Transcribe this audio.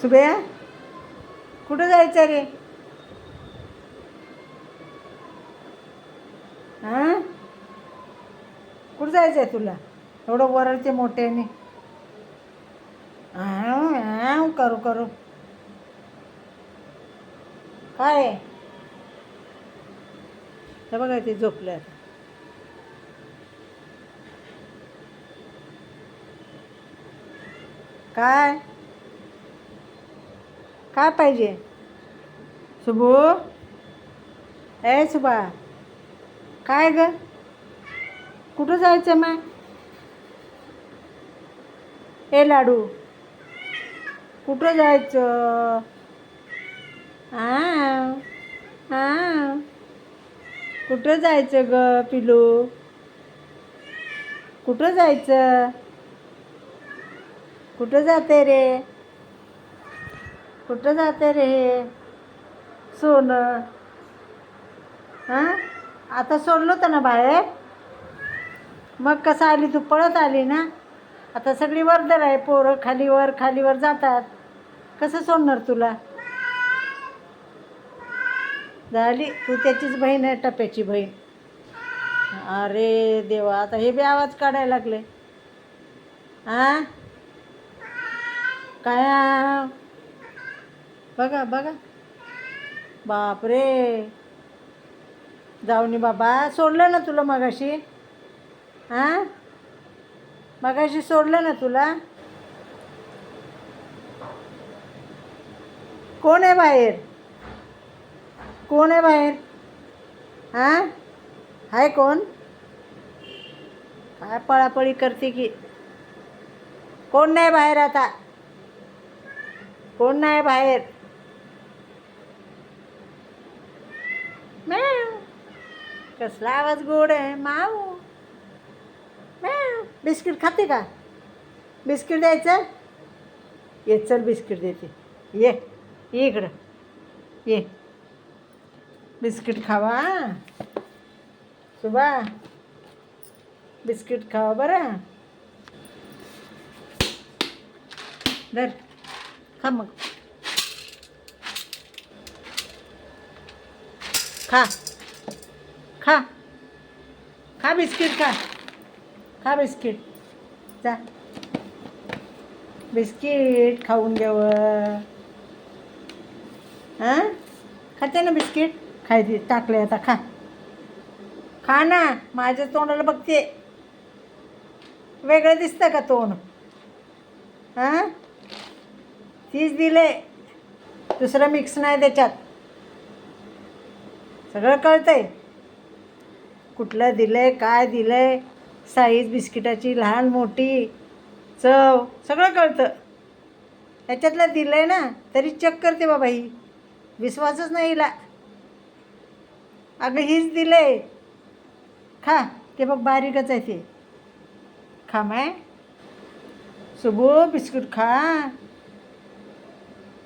सुभया कुठं जायचं रे? हां? कुठं जायचं आहे तुला? एवढं वरळते मोठ्याने. आव, करू करू. काय? हे बघा ते झोपलं काय? काय पाहिजे? सुबू? ए सुबा. काय ग? कुठं जायचं मग? ए लाडू. कुठं जायचं? हां हां कुठं जायचं ग पिलू? कुठं जायचं? कुठं जाते रे? कुठं जाते रे हे? सोनं. हां? आता सोडलं होतं ना बाहेर? मग कसं आली? तू पळत आली ना? आता सगळी वर्दर आहे पोरं खालीवर खालीवर जातात. कसं सोडणार तुला? झाली. तू त्याचीच बहीण आहे टप्प्याची बहीण. अरे देवा आता हे बी आवाज काढायला लागले. हां काय बघा बघा. बापरे. जाऊनी बाबा सोडलं ना तुला मगाशी? हां मगाशी सोडलं ना तुला? कोण आहे बाहेर? कोण आहे बाहेर? हां आहे कोण? काय पळापळी करते की? कोण नाही बाहेर आता? कोण नाही बाहेर? कसला आवाज़ गोड आहे मॅव। बिस्किट खाते का? बिस्किट द्यायचं ये चल बिस्किट देते। ये ये इकडं। ये। बिस्किट खावा। सुबा बिस्किट खावा बरं। धर, खा मग। खा। खा. खा बिस्किट खा. खा बिस्किट. जा. बिस्किट खाऊन देव हां? खाते ना बिस्किट? खाय दे टाकले आता खा. खा ना माझ्या तोंडाला बघते. वेगळं दिसतं का तोंड? हां? तीच दिले. दुसरं मिक्स नाही त्याच्यात. सगळं कळतंय. कुठलं दिलंय काय दिलं आहे साईज बिस्किटाची लहान मोठी चव सगळं कळतं. ह्याच्यातलं आहे ना तरी चेक करते बाबा ही. विश्वासच नाही हिला. अगं हीच दिलं आहे खा ते बघ बारीकच आहे ते. खा माय. सुबो बिस्किट खा.